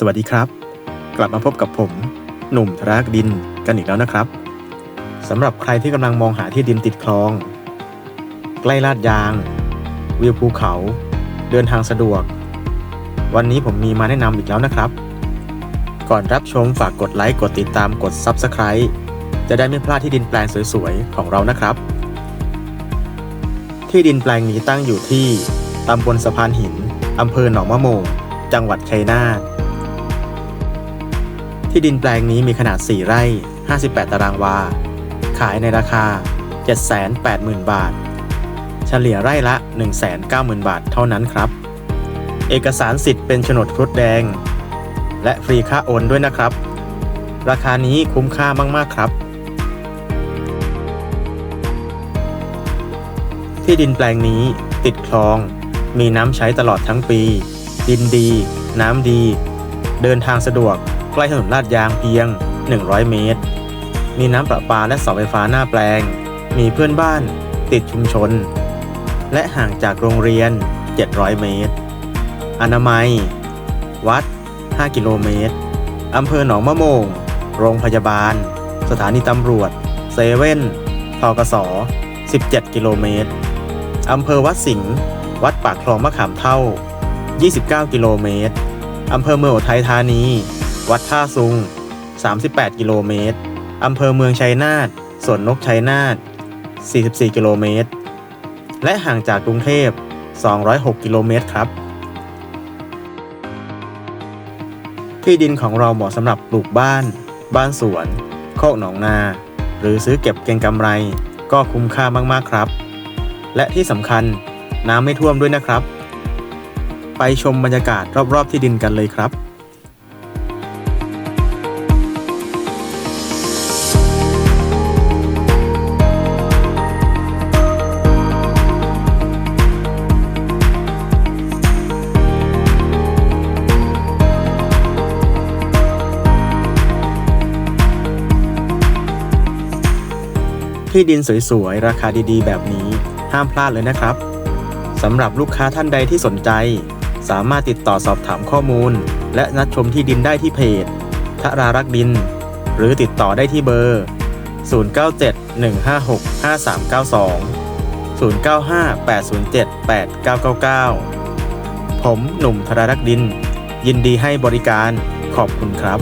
สวัสดีครับ กลับมาพบกับผม หนุ่มธรากดินกันอีกแล้วนะครับสำหรับใครที่กำลังมองหาที่ดินติดคลอง ใกล้ลาดยาง วิวภูเขา เดินทางสะดวก วันนี้ผมมีมาแนะนำอีกแล้วนะครับ ก่อนรับชมฝากกดไลค์กดติดตามกด Subscribe จะได้ไม่พลาดที่ดินแปลงสวยๆ ของเรานะครับ ที่ดินแปลงนี้ตั้งอยู่ที่ตำบลสะพานหินอำเภอหนองมะโมงจังหวัดชัยนาท ที่ดินแปลงนี้มีขนาด 4 ไร่ 58 ตารางวา ขายในราคา 780,000 บาท เฉลี่ยไร่ละ 190,000 บาทเท่านั้นครับ เอกสารสิทธิ์เป็นโฉนดครุฑแดง และฟรีค่าโอนด้วยนะครับ ราคานี้คุ้มค่ามากๆครับ ที่ดินแปลงนี้ติดคลอง มีน้ำใช้ตลอดทั้งปี ดินดี น้ำดี เดินทางสะดวก ใกล้ถนนลาดยางเพียง 100 เมตร มีน้ำประปาและเสาไฟฟ้าหน้าแปลง มีเพื่อนบ้านติดชุมชน และห่างจากโรงเรียน 700 เมตร อนามัย วัด 5 กิโลเมตร อำเภอหนองมะโมง โรงพยาบาล สถานีตำรวจ เซเว่นทกส17 กิโลเมตร อำเภอวัดสิงห์ วัดปากคลองมะขามเท่า 29 กิโลเมตร อำเภอเมืองอุทัยธานี วัดท่าซุง 38 กิโลเมตร อำเภอเมืองชัยนาทสวนนกชัยนาท 44 กิโลเมตร และห่างจากกรุงเทพ 206 กิโลเมตรครับ ที่ดินของเราเหมาะสำหรับปลูกบ้าน บ้านสวน โคกหนองนา หรือซื้อเก็บเก็งกำไร ก็คุ้มค่ามาก ๆ ครับ และที่สำคัญน้ำไม่ท่วมด้วยนะครับ ไปชมบรรยากาศรอบ ๆ ที่ดินกันเลยครับ ที่ดินสวยๆ ราคาดีๆ แบบนี้ห้ามพลาดเลยนะครับสำหรับลูกค้าท่านใดที่สนใจ สามารถติดต่อสอบถามข้อมูล และนัดชมที่ดินได้ที่เพจทรารักดิน หรือติดต่อได้ที่เบอร์ 0971565392 0958078999 ผมหนุ่มธรารักดิน ยินดีให้บริการขอบคุณครับ